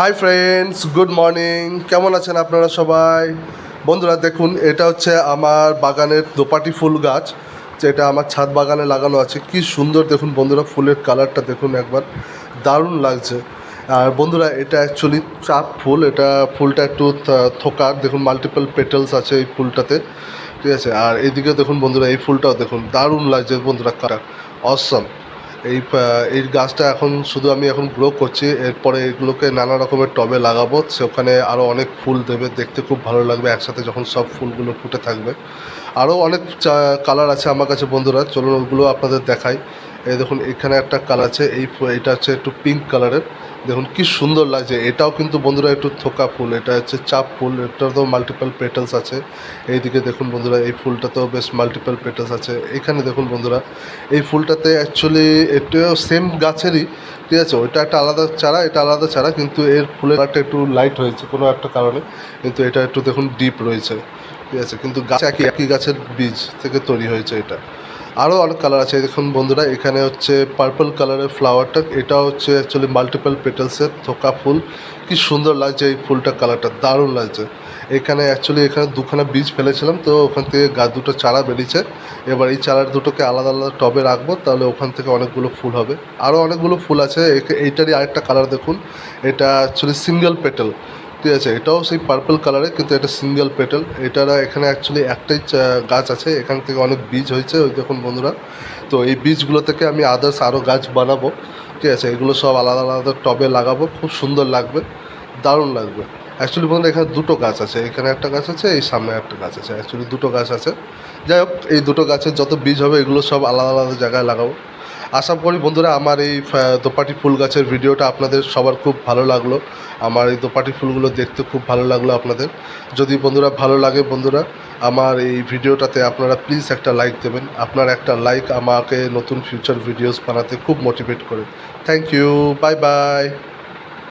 Hi friends good morning কেমন আছেন আপনারা সবাই? বন্ধুরা, দেখুন, এটা হচ্ছে আমার বাগানের দোপাটি ফুল গাছ, যেটা আমার ছাদ বাগানে লাগানো আছে। কি সুন্দর, দেখুন, বন্ধুরা, ফুলের কালারটা দেখুন একবার। দারুণ লাগছে। আর বন্ধুরা, এটা অ্যাকচুয়ালি চাপ ফুল, এটা ফুলটা একটু থোকার দেখুন মাল্টিপল পেটেলস আছে এই ফুলটাতে। ঠিক আছে? আর এইদিকে দেখুন, বন্ধুরা, এই ফুলটাও দেখুন, দারুণ লাগছে বন্ধুরা, কালার। অসম এই এই গাছটা এখন শুধু আমি এখন গ্রো করছি। এরপরে এগুলোকে নানা রকমের টবে লাগাবো। সেখানে আরও অনেক ফুল দেবে। দেখতে খুব ভালো লাগবে একসাথে যখন সব ফুলগুলো ফুটে থাকবে। আরও অনেক কালার আছে আমার কাছে বন্ধুরা। চলুন ওগুলো আপনাদের দেখাই। এই দেখুন, এখানে একটা কালার আছে। এই এটা হচ্ছে একটু পিঙ্ক কালারের দেখুন, কি সুন্দর লাগছে। এটাও কিন্তু বন্ধুরা একটু থোকা ফুল, এটা হচ্ছে চাপ ফুল, এটার তো মাল্টিপল পেটালস আছে। এইদিকে দেখুন বন্ধুরা, এই ফুলটাতেও বেশ মাল্টিপল পেটালস আছে। এখানে দেখুন বন্ধুরা, এই ফুলটাতে অ্যাকচুয়ালি এটাও সেম গাছেরই, ঠিক আছে? ওইটা একটা আলাদা চারা, এটা আলাদা চারা, কিন্তু এর ফুলের কালারটা একটু লাইট হয়েছে কোনো একটা কারণে, কিন্তু এটা একটু দেখুন ডিপ রয়েছে, ঠিক আছে? কিন্তু গাছ একই একই গাছের বীজ থেকে তৈরি হয়েছে এটা। আরও অনেক কালার আছে। দেখুন বন্ধুরা, এখানে হচ্ছে পার্পল কালারের ফ্লাওয়ারটা এটা হচ্ছে অ্যাকচুয়ালি মাল্টিপল পেটালসের থোকা ফুল। কি সুন্দর লাগছে এই ফুলটার কালারটা দারুণ লাগছে। এখানে অ্যাকচুয়ালি এখানে দুখানা বীজ ফেলেছিলাম, তো ওখান থেকে গাছ দুটো চারা বেরিয়েছে। এবার এই চারার দুটোকে আলাদা আলাদা টবে রাখব, তাহলে ওখান থেকে অনেকগুলো ফুল হবে। আরও অনেকগুলো ফুল আছে এইটারই আরেকটা কালার দেখুন। এটা অ্যাকচুয়ালি সিঙ্গেল পেটাল ঠিক আছে, এটাও সেই পার্পল কালারের কিন্তু এটা সিঙ্গেল পেটাল এটার এখানে অ্যাকচুয়ালি একটাই গাছ আছে, এখান থেকে অনেক বীজ হয়েছে, ওই দেখুন বন্ধুরা। তো এই বীজগুলো থেকে আমি আদার্স আরও গাছ বানাবো, ঠিক আছে? এগুলো সব আলাদা আলাদা টবে লাগাবো, খুব সুন্দর লাগবে, দারুণ লাগবে। অ্যাকচুয়ালি বন্ধুরা, এখানে দুটো গাছ আছে, এখানে একটা গাছ আছে, এই সামনে একটা গাছ আছে। অ্যাকচুয়ালি দুটো গাছ আছে। যাই হোক, এই দুটো গাছের যত বীজ হবে, এগুলো সব আলাদা আলাদা জায়গায় লাগাবো। আশা করি বন্ধুরা আমার এই দোপাটি ফুল গাছের ভিডিওটা আপনাদের সবার খুব ভালো লাগল। আমার এই দোপাটি ফুলগুলো দেখতে খুব ভালো লাগল আপনাদের। যদি বন্ধুরা ভালো লাগে বন্ধুরা, আমার এই ভিডিওটাতে আপনারা প্লিজ একটা লাইক দেবেন। আপনার একটা লাইক আমাকে নতুন ফিউচার ভিডিওস বানাতে খুব মোটিভেট করে। Thank you bye bye